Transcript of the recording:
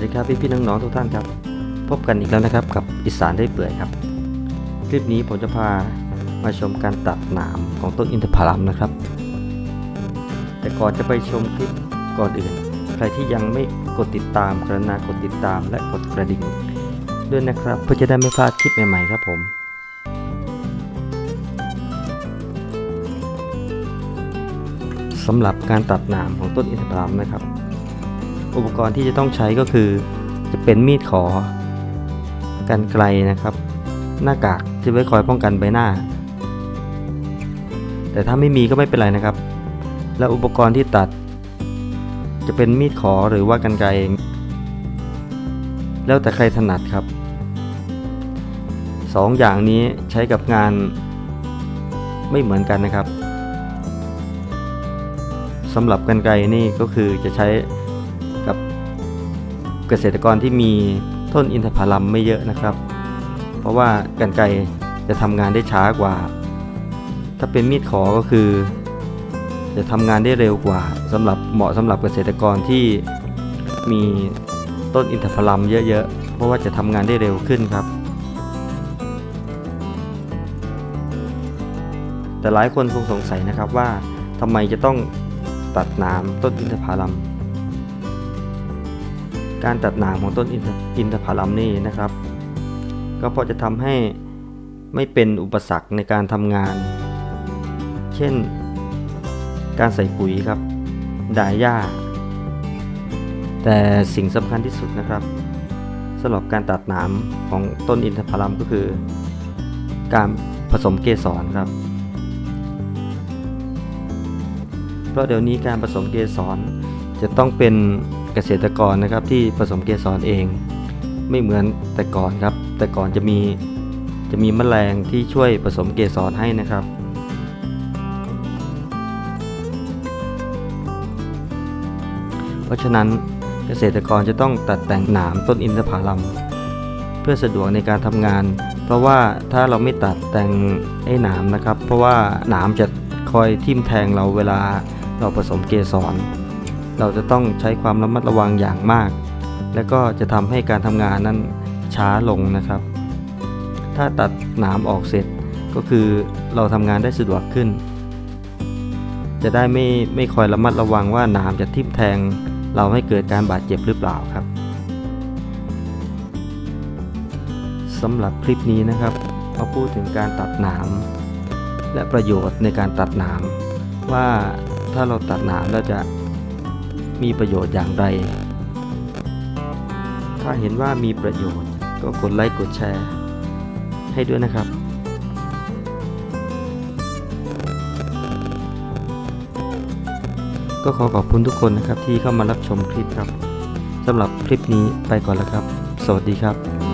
วัสดีครับพี่พี่ๆน้องๆทุกท่านครับ พบกันอีกแล้วนะครับกับอีสานได้เปื่อยครับ คลิปนี้ผมจะพามาชมการตัดหนามของต้นอินทผลัมนะครับ แต่ก่อนจะไปชมคลิปก่อนอื่น ใครที่ยังไม่กดติดตามกรุณากดติดตามและกดกระดิ่ง ด้วยนะครับเพื่อจะได้ไม่พลาดคลิปใหม่ๆครับผมสำหรับการตัดหนามของต้นอินทผลัมนะครับ อุปกรณ์ที่จะต้องใช้ก็คือ จะเป็นมีดขอ กันไกลนะครับ หน้ากากที่ไว้คอยป้องกันใบหน้า แต่ถ้าไม่มีก็ไม่เป็นไรนะครับ และอุปกรณ์ที่ตัด จะเป็นมีดขอหรือว่ากันไกลแล้วแต่ใครถนัดครับสองอย่างนี้ใช้กับงานไม่เหมือนกันนะครับสำหรับกันไกลนี่ก็คือจะใช้ เกษตรกรที่มีต้นอินทผลัมไม่เยอะนะครับ เพราะว่ากันไกรจะทำงานได้ช้ากว่า ถ้าเป็นมีดขอก็คือ จะทำงานได้เร็วกว่าสำหรับเหมาะสำหรับเกษตรกรที่มีต้นอินทผลัมเยอะๆ เพราะว่าจะทำงานได้เร็วขึ้นครับ แต่หลายคนคงสงสัยนะครับว่าทำไมจะต้องตัดหนามต้นอินทผลัม การตัดหนามของต้นอินทผลัมนี่นะครับ ก็เพราะจะทำให้ไม่เป็นอุปสรรคในการทำงาน เช่น การใส่ปุ๋ยครับด่ายหญ้า แต่สิ่งสำคัญที่สุดนะครับสำหรับการตัดหนามของต้นอินทผลัมก็คือ การผสมเกสรครับ เพราะเดี๋ยวนี้การผสมเกสรจะต้องเป็น เกษตรกรนะครับที่ผสมเกสรเอง ไม่เหมือนแต่ก่อนครับ แต่ก่อนจะมีจะมีแมลงที่ช่วยผสมเกสรให้นะครับเพราะฉะนั้นเกษตรกรจะต้องตัดแต่งหนามต้นอินทผลัม เพื่อสะดวกในการทำงาน เพราะว่าถ้าเราไม่ตัดแต่งไอ้หนามนะครับ เพราะว่าหนามจะคอยทิ่มแทงเราเวลาเราผสมเกสร เราจะต้องใช้ความระมัดระวังอย่างมาก และก็จะทำให้การทำงานนั้นช้าลงนะครับ ถ้าตัดหนามออกเสร็จก็คือเราทำงานได้สะดวกขึ้น จะได้ไม่ไม่คอยระมัดระวังว่าหนามจะทิ่มแทง เราให้เกิดการบาดเจ็บหรือเปล่าครับสำหรับคลิปนี้นะครับมาพูดถึงการตัดหนามและประโยชน์ในการตัดหนามว่าถ้าเราตัดหนามแล้วจะ มีประโยชน์อย่างไร ถ้าเห็นว่ามีประโยชน์ ก็กดไลค์กดแชร์ ให้ด้วยนะครับก็ขอขอบคุณทุกคนนะครับที่เข้ามารับชมคลิปครับสำหรับคลิปนี้ไปก่อนแล้วครับ สวัสดีครับ